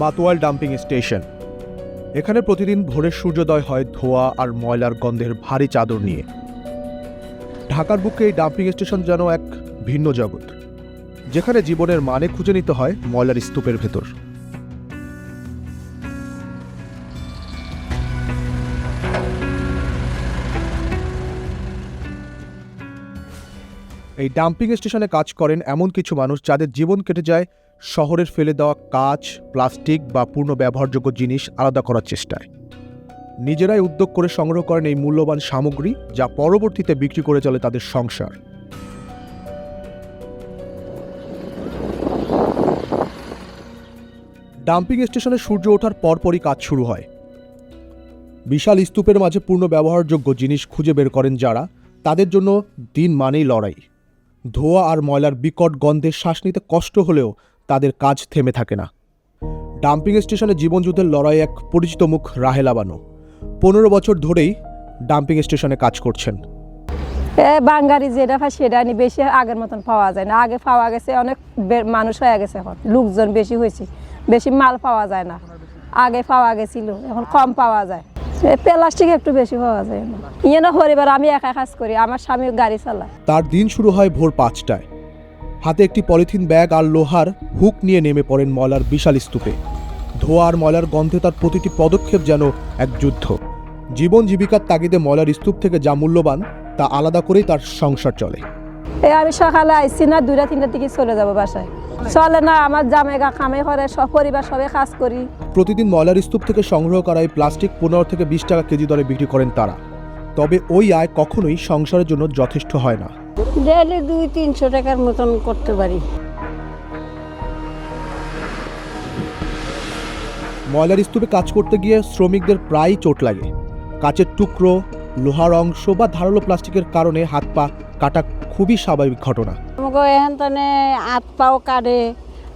Matuail dumping station. এখানে প্রতিদিন ভোরের সূর্যোদয় হয় ধোয়া আর ময়লার গন্ধের ভারী চাদর নিয়ে। ঢাকার বুকে এই ডাম্পিং স্টেশন যেন এক ভিন্ন জগৎ, যেখানে জীবনের মানে খুঁজে নিতে হয় ময়লার স্তূপের ভেতর। এই ডাম্পিং স্টেশনে কাজ করেন এমন কিছু মানুষ যাদের জীবন কেটে যায় শহরের ফেলে দেওয়া কাঁচ, প্লাস্টিক বা পূর্ণ ব্যবহারযোগ্য জিনিস আলাদা করার চেষ্টায়। নিজেরাই উদ্যোগ করে সংগ্রহ করেন এই মূল্যবান সামগ্রী, যা পরবর্তীতে বিক্রি করে চলে তাদের সংসার। ডাম্পিং স্টেশনে সূর্য ওঠার পরপরই কাজ শুরু হয়। বিশাল স্তূপের মাঝে পূর্ণ ব্যবহারযোগ্য জিনিস খুঁজে বের করেন যারা, তাদের জন্য দিন মানেই লড়াই। ধোয়া আর ময়লার বিকট গন্ধে শ্বাস নিতে কষ্ট হলেও তাদের কাজ থেমে থাকে না। ডাম্পিং স্টেশনে জীবনযুদ্ধের লড়াই এক পরিচিত মুখ রাহেলা বানু পনেরো বছর ধরেই ডাম্পিং স্টেশনে কাজ করছেন। এ বাঙ্গারি যেটা পায় সেটা নি বেশি আগের মতন পাওয়া যায় না। আগে পাওয়া গেছে অনেক মানুষ হয়ে গেছে এখন। লোকজন বেশি হয়েছে বেশি মাল পাওয়া যায় না। আগে পাওয়া গেছিল এখন কম পাওয়া যায়। প্লাস্টিক একটু বেশি পাওয়া যায় না। ইয়ে না পরিবার আমি একা কাজ করি আমার স্বামী গাড়ি চালায়। তার দিন শুরু হয় ভোর পাঁচটায়। হাতে একটি পলিথিন ব্যাগ আর লোহার হুক নিয়ে নেমে পড়েন ময়লার বিশাল স্তূপে। ধোয়া আর ময়লার গন্ধে তার প্রতিটি পদক্ষেপ যেন এক যুদ্ধ। জীবন জীবিকার তাগিদে ময়লার স্তূপ থেকে যা মূল্যবান তা আলাদা করেই তার সংসার চলে। এ আমি সকালে আইসি না দুইটা তিনটার দিকে চলে যাব বাসায়। চলে না আমার জামেগা কামে করে সব পরিবার সবাই কাজ করি। প্রতিদিন ময়লার স্তূপ থেকে সংগ্রহ করা এই প্লাস্টিক পনেরো থেকে বিশ টাকা কেজি দরে বিক্রি করেন তারা। তবে ওই আয় কখনোই সংসারের জন্য যথেষ্ট হয় না। ডেলি দুই তিনশো টাকার মতন করতে পারি। ময়লার স্তূপে কাজ করতে গিয়ে শ্রমিকদের প্রায়ই চোট লাগে। কাচের টুকরো লোহার অংশ বা ধারালো প্লাস্টিকের কারণে হাত পা কাটা খুবই স্বাভাবিক ঘটনা। আমাকে এখান তানে হাত পাও কাটে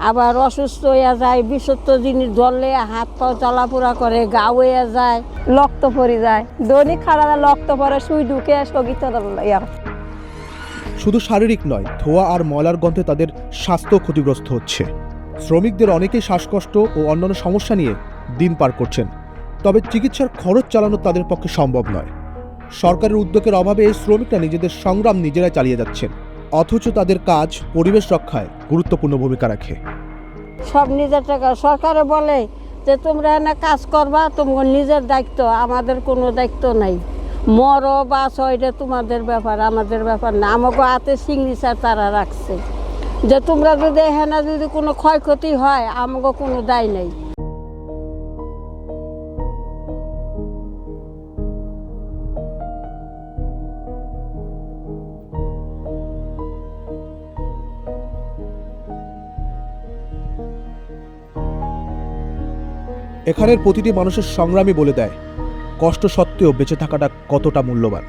আবার অসুস্থ হইয়া যায় বিষত্ব জিনিস ধরলে হাত পাও চলাফেরা করে গা হইয়া যায় রক্ত পরি যায়। দৈনিক খারাপ রক্ত পরে সুই ঢুকে সগিত ইয়া শুধু শারীরিক নয়, ধোয়া আর ময়লার গন্ধে তাদের স্বাস্থ্য ক্ষতিগ্রস্ত হচ্ছে। শ্রমিকদের অনেকেই শ্বাসকষ্ট ও অন্যান্য সমস্যা নিয়ে দিন পার করছেন। তবে চিকিৎসার খরচ চালানো তাদের পক্ষে সম্ভব নয়। সরকারের উদ্যোগের অভাবে এই শ্রমিকরা নিজেদের সংগ্রাম নিজেরাই চালিয়ে যাচ্ছেন। অথচ তাদের কাজ পরিবেশ রক্ষায় গুরুত্বপূর্ণ ভূমিকা রাখে। সব নিজের টাকা। সরকারে বলে যে, তোমরা এনে কাজ করবা, তোমার নিজের দায়িত্ব, আমাদের কোনো দায়িত্ব নাই। মরো বাস এটা তোমাদের ব্যাপার, আমাদের ব্যাপার না। আমাকে হাতে সিগনেচার তারা রাখছে। যে তোমরা যদি এখানে যদি কোনো ক্ষয়ক্ষতি হয়, আমাকে কোনো দায় নেই। এখানের প্রতিটি মানুষের সংগ্রামী বলে দেয়। কষ্ট সত্ত্বেও বেঁচে থাকাটা কতটা মূল্যবান?